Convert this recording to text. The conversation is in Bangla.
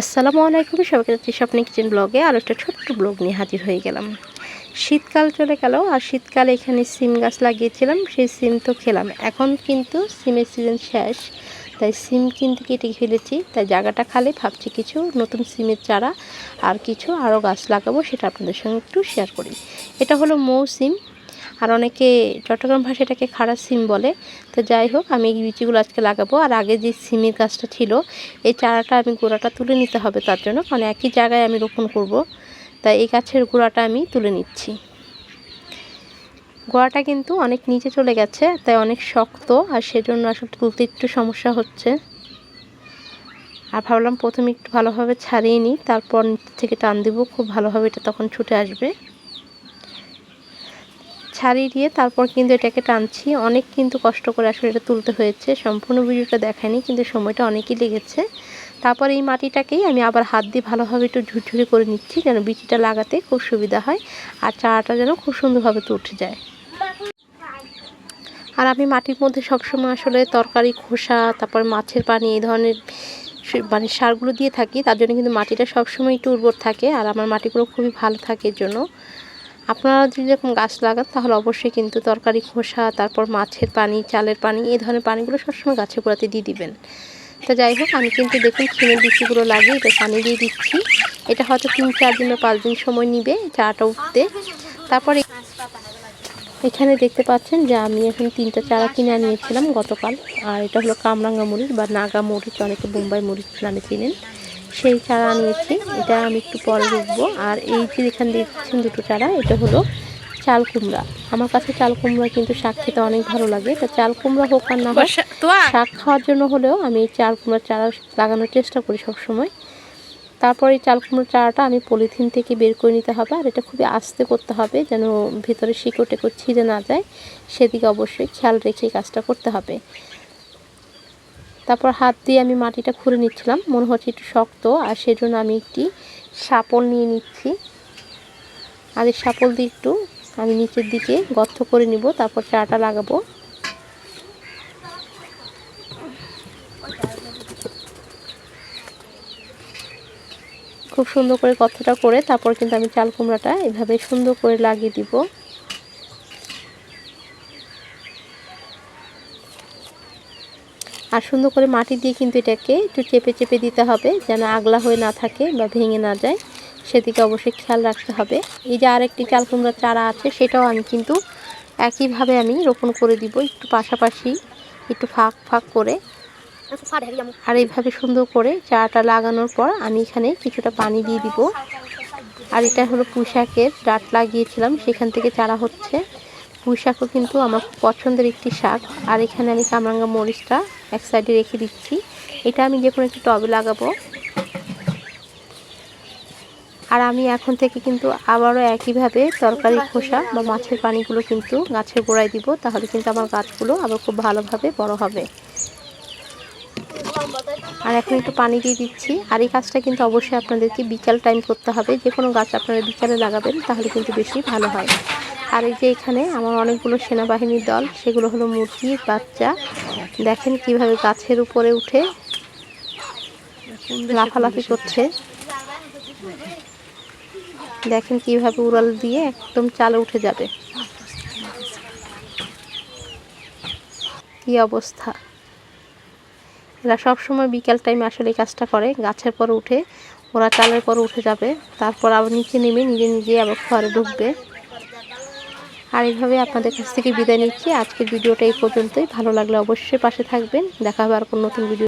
আসসালামু আলাইকুম, সবাইকে যাচ্ছি স্বপ্নে কিচেন ব্লগে আর একটা ছোট্ট ব্লগ নিয়ে হাজির হয়ে গেলাম। শীতকাল চলে গেল আর শীতকালে এখানে সিম গাছ লাগিয়েছিলাম, সেই সিম তো খেলাম। এখন কিন্তু সিমের সিজন শেষ, তাই সিম কিন্তু কেটে ফেলেছি, তাই জায়গাটা খালি, ভাবছি কিছু নতুন সিমের চারা আর কিছু আরও গাছ লাগাবো, সেটা আপনাদের সঙ্গে একটু শেয়ার করি। এটা হলো মৌ সিম আর অনেকে চট্টগ্রাম ভাষা এটাকে খাড়া সিম বলে। তো যাই হোক, আমি এই বিচিগুলো আজকে লাগাবো। আর আগে যে সিমের গাছটা ছিল, এই চারাটা আমি গোড়াটা তুলে নিতে হবে তার জন্য। কারণ একই জায়গায় আমি রোপণ করব। তাই এই গাছের গোড়াটা আমি তুলে নিচ্ছি। গোড়াটা কিন্তু অনেক নিচে চলে গেছে, তাই অনেক শক্ত। আর সেজন্য আসলে তুলতে একটু সমস্যা হচ্ছে। আর ভাবলাম প্রথমে একটু ভালোভাবে ছাড়িয়ে নিই, তারপর নিচে থেকে টান দেবো, খুব ভালোভাবে এটা তখন ছুটে আসবে। ছাড়িয়ে দিয়ে তারপর কিন্তু এটাকে টানছি। অনেক কিন্তু কষ্ট করে আসলে এটা তুলতে হয়েছে। সম্পূর্ণ ভিডিওটা দেখায়নি, কিন্তু সময়টা অনেকই লেগেছে। তারপর এই মাটিটাকেই আমি আবার হাত দিয়ে ভালোভাবে একটু ঝুরঝুরি করে নিচ্ছি, যেন বিচিটা লাগাতে খুব সুবিধা হয় আর চারাটা যেন খুব সুন্দরভাবে উঠে যায়। আর আমি মাটির মধ্যে সবসময় আসলে তরকারি, খোসা, তারপর মাছের পানি এই ধরনের মানে সারগুলো দিয়ে থাকি। তার জন্য কিন্তু মাটিটা সবসময় একটু উর্বর থাকে আর আমার মাটিগুলো খুবই ভালো থাকে এর জন্য। আপনারা যদি এরকম গাছ লাগান, তাহলে অবশ্যই কিন্তু তরকারি, খোসা, তারপর মাছের পানি, চালের পানি, এই ধরনের পানিগুলো সবসময় গাছের গোড়াতে দিয়ে দিবেন। তো যাই হোক, আমি কিন্তু দেখুন খিমের বিচিগুলো লাগিয়ে এটা পানি দিয়ে দিচ্ছি। এটা হয়তো তিন, চার দিন বা পাঁচ দিন সময় নিবে চাটা উঠতে। তারপরে এখানে দেখতে পাচ্ছেন যে আমি এখন তিনটা চারা কিনে নিয়েছিলাম গতকাল। আর এটা হলো কামরাঙ্গা মরিচ বা নাগা মরিচ, অনেকে বোম্বাই মরিচ নামে চিনেন। সেই চারা নিয়েছি এটা আমি একটু পরে রুখবো আর এই যে এখান দিয়ে দিচ্ছেন দুটো চারা এটা হলো চাল কুমড়া। আমার কাছে চাল কুমড়া কিন্তু শাক খেতে অনেক ভালো লাগে। তো চাল কুমড়া হোক আর না হোক শাক খাওয়ার জন্য হলেও আমি এই চাল কুমড়ার চারা লাগানোর চেষ্টা করি সবসময়। তারপর এই চাল কুমড়োর চারাটা আমি পলিথিন থেকে বের করে নিতে হবে আর এটা খুবই আস্তে করতে হবে যেন ভিতরে শিকড় টেকড় ছিঁড়ে না যায়। সেদিকে অবশ্যই খেয়াল রেখে কাজটা করতে হবে। তারপর হাত দিয়ে আমি মাটিটা খুঁড়ে নিচ্ছিলাম। মনে হচ্ছে একটু শক্ত, আর সেজন্য আমি একটি সাপল নিয়ে নিচ্ছি। আর এই সাপল দিয়ে একটু আমি নিচের দিকে গর্ত করে নিব, তারপর চাটা লাগাবো। খুব সুন্দর করে গর্তটা করে, তারপর কিন্তু আমি চাল কুমড়াটা এভাবে সুন্দর করে লাগিয়ে দিব। আর সুন্দর করে মাটি দিয়ে কিন্তু এটাকে একটু চেপে চেপে দিতে হবে, যেন আগলা হয়ে না থাকে বা ভেঙে না যায়। সেদিকে অবশ্যই খেয়াল রাখতে হবে। এই যে আরেকটি চাল কুমড়ার চারা আছে, সেটাও আমি কিন্তু একইভাবে আমি রোপণ করে দিব একটু পাশাপাশি, একটু ফাঁক ফাঁক করে। আর এইভাবে সুন্দর করে চারাটা লাগানোর পর আমি এখানে কিছুটা পানি দিয়ে দিব। আর এটা হলো পুঁশাকের ডাট লাগিয়েছিলাম, সেখান থেকে চারা হচ্ছে। পুঁই শাকও কিন্তু আমার পছন্দের একটি শাক। আর এখানে আমি কামরাঙ্গা মরিচটা এক সাইডে রেখে দিচ্ছি। এটা আমি যে কোনো একটি টবে লাগাবো। আর আমি এখন থেকে কিন্তু আবারও একইভাবে তরকারি খোসা বা মাছের পানিগুলো কিন্তু গাছের গোড়ায় দিব, তাহলে কিন্তু আমার গাছগুলো আবার খুব ভালোভাবে বড় হবে। আর এখন একটু পানি দিয়ে দিচ্ছি। আর এই কাজটা কিন্তু অবশ্যই আপনাদেরকে বিকাল টাইম করতে হবে। যে কোনো গাছ আপনারা বিকালে লাগাবেন, তাহলে কিন্তু বেশি ভালো হয় আর এই যে এখানে আমার অনেকগুলো সেনাবাহিনীর দল, সেগুলো হলো মুরগির বাচ্চা। দেখেন কীভাবে গাছের উপরে উঠে লাফালাফি করছে। দেখেন কীভাবে উড়াল দিয়ে একদম চালে উঠে যাবে। কি অবস্থা? এরা সবসময় বিকেল টাইমে আসলে এই কাজটা করে, গাছের পর উঠে, ওরা চালের পর উঠে যাবে, তারপর আবার নিচে নেমে নিজে নিজে আবার ঘরে ঢুকবে। আর এইভাবে আপনাদের কাছ থেকে বিদায় নিচ্ছি। আজকের ভিডিওটা এই পর্যন্তই। ভালো লাগলে অবশ্যই পাশে থাকবেন। দেখা হবে আর কোনো নতুন ভিডিও